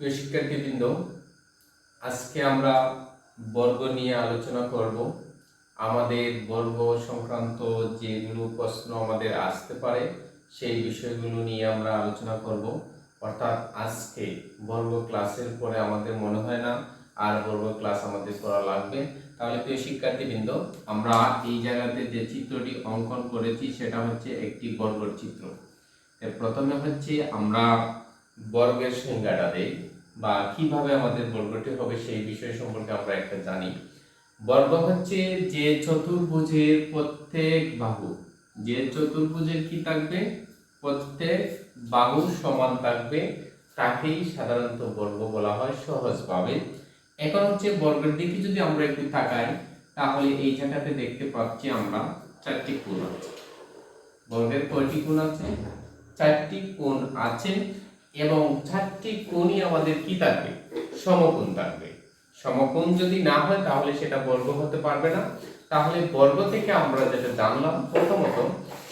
প্রিয় শিক্ষার্থীবৃন্দ আজকে আমরা বর্গ নিয়ে আলোচনা করব। আমাদের বর্গ সংক্রান্ত যেগুলো প্রশ্ন আমাদের আসতে পারে, সেই বিষয়গুলো নিয়ে আমরা আলোচনা করব। অর্থাৎ আজকে বর্গ ক্লাসের পরে আমাদের মনে হয় না আর বর্গ ক্লাস আমাদের করা লাগবে। তাহলে প্রিয় শিক্ষার্থীবৃন্দ আমরা এই জায়গাতে যে চিত্রটি অঙ্কন করেছি, সেটা হচ্ছে একটি বর্গর চিত্র। প্রথমে হচ্ছে আমরা বর্গের সংজ্ঞাটা দেই বা কীভাবে আমাদের বর্গটি হবে সেই বিষয় সম্পর্কে আমরা একটা জানি। বর্গ হচ্ছে যে চতুর্ভুজের প্রত্যেক বাহু, যে চতুর্ভুজের কি থাকবে? প্রত্যেক বাহু সমান থাকবে, তাকেই সাধারণত বর্গ বলা হয় সহজভাবে। এখন হচ্ছে বর্গের দিকে যদি আমরা একটু তাকাই, তাহলে এই জায়গাতে দেখতে পাচ্ছি আমরা চারটি কোণ আছে। বর্গের কয়টি কোণ আছে? চারটি কোণ আছে। এবং চারটি কোণই আমাদের কি থাকবে? সমকোণ থাকবে। সমকোণ যদি না হয়, তাহলে সেটা বর্গ হতে পারবে না। তাহলে বর্গ থেকে আমরা যেটা জানলাম, প্রথমত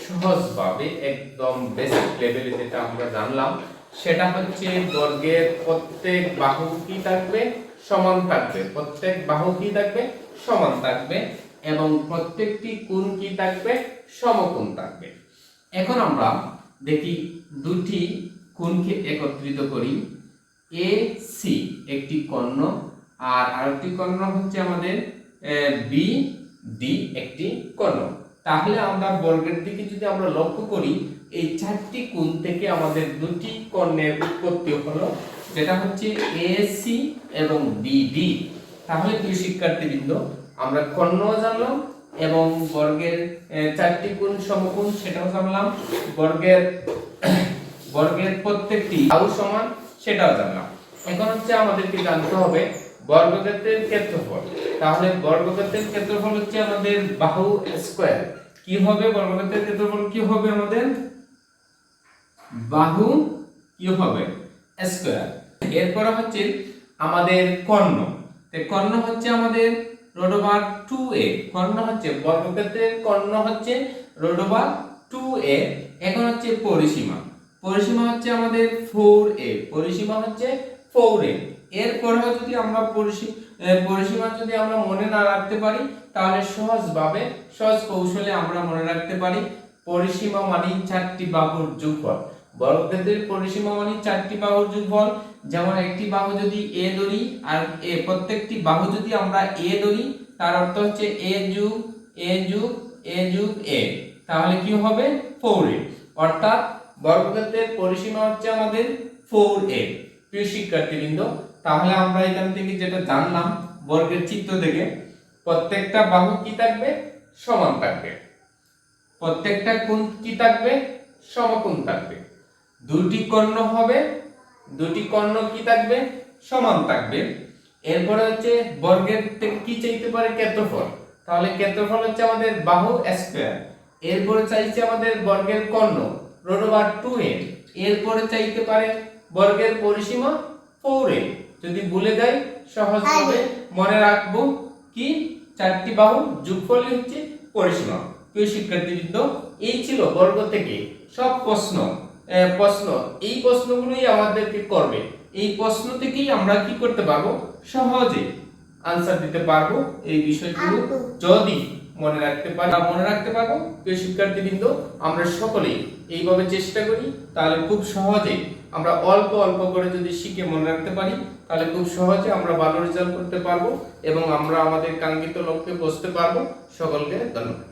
সহজভাবে একদম বেসিক লেভেলে যেটা আমরা জানলাম, সেটা হচ্ছে বর্গের প্রত্যেক বাহু কি থাকবে? সমান থাকবে। প্রত্যেক বাহু কি থাকবে? সমান থাকবে। এবং প্রত্যেকটি কোণ কি থাকবে? সমকোণ থাকবে। এখন আমরা দেখি দুটি কোণকে একত্রিত করি? এ সি একটি কর্ণ, আর আরেকটি কর্ণ হচ্ছে আমাদের বি ডি একটি কর্ণ। তাহলে আমরা বর্গের দিকে যদি আমরা লক্ষ্য করি, এই চারটি কোণ থেকে আমাদের দুটি কর্ণের উৎপত্তি হলো, যেটা হচ্ছে এ সি এবং বিডি তাহলে প্রিয় শিক্ষার্থীবৃন্দ, আমরা কর্ণও জানলাম এবং বর্গের চারটি কোণ সমকোণ, সেটাও জানলাম। বর্গের বর্গের প্রত্যেকটি আউ সমান সেটাও জানলাম। এখন হচ্ছে আমাদেরকে জানতে হবে বর্গক্ষেত্রের ক্ষেত্রফল। তাহলে বর্গক্ষেত্রের ক্ষেত্রফল হচ্ছে আমাদের বাহু স্কয়ার। কি হবে? বর্গক্ষেত্রের ক্ষেত্রফল কি হবে আমাদের? বাহু কি হবে? স্কয়ার। এরপর হচ্ছে আমাদের কর্ণ। কর্ণ হচ্ছে আমাদের রোড ওভার টু এ। কর্ণ হচ্ছে বর্গক্ষেত্রের কর্ণ হচ্ছে রোড ওভার টু এ। এখন হচ্ছে পরিসীমা। পরিসীমা হচ্ছে আমাদের ফোর এ পরিসীমা হচ্ছে ফোর এ এরপরে যদি আমরা পরিসীমা যদি আমরা মনে না রাখতে পারি, তাহলে সহজভাবে, সহজ কৌশলে আমরা মনে রাখতে পারি, পরিসীমা মানে চারটি বাহুর যোগফল। বর্গক্ষেত্রের পরিসীমা মানে চারটি বাহুর যোগফল। যেমন একটি বাহু যদি এ ধরি, আর এ, প্রত্যেকটি বাহু যদি আমরা এ ধরি, তার অর্থ হচ্ছে এ যুগ এ যুগ এ যুগ এ তাহলে কি হবে? ফোর এ অর্থাৎ বর্গক্ষেত্রের পরিসীমা হচ্ছে আমাদের ফোর এ প্রিয় শিক্ষার্থীবৃন্দ, তাহলে আমরা এখান থেকে যেটা জানলাম, বর্গের চিত্র থেকে প্রত্যেকটা বাহু কি থাকবে? সমান থাকবে। প্রত্যেকটা কোণ কি থাকবে? সমকোণ থাকবে। দুটি কর্ণ হবে দুটি কর্ণ কি থাকবে? সমান থাকবে। এরপরে হচ্ছে বর্গের কি চাইতে পারে? ক্ষেত্রফল। তাহলে ক্ষেত্রফল হচ্ছে আমাদের বাহু স্কয়ার এরপরে চাইছে আমাদের বর্গের কর্ণ। রোড ওভার টু এ এরপরে চাইতে পারে বর্গের পরিসীমা ফোর এ যদি ভুলে যাই সহজভাবে মনে রাখব কি চারটি বাহু যোগফলই হচ্ছে পরিসীমা। প্রিয় শিক্ষার্থীবৃন্দ এই ছিল বর্গ থেকে সব প্রশ্ন। প্রশ্ন। এই প্রশ্নগুলোই আমাদেরকে করবে। এই প্রশ্ন থেকেই আমরা কি করতে পারব? সহজে আনসার দিতে পারব এই বিষয়গুলো। যদি মনে রাখতে পারি মনে রাখতে পারব, প্রিয় শিক্ষার্থীবৃন্দ, আমরা সকলেই এইভাবে চেষ্টা করি, তাহলে খুব সহজে আমরা অল্প অল্প করে যদি শিখে মনে রাখতে পারি, তাহলে খুব সহজে আমরা ভালো রেজাল্ট করতে পারব এবং আমরা আমাদের কাঙ্ক্ষিত লক্ষ্যে বসতে পারব। সকলকে ধন্যবাদ।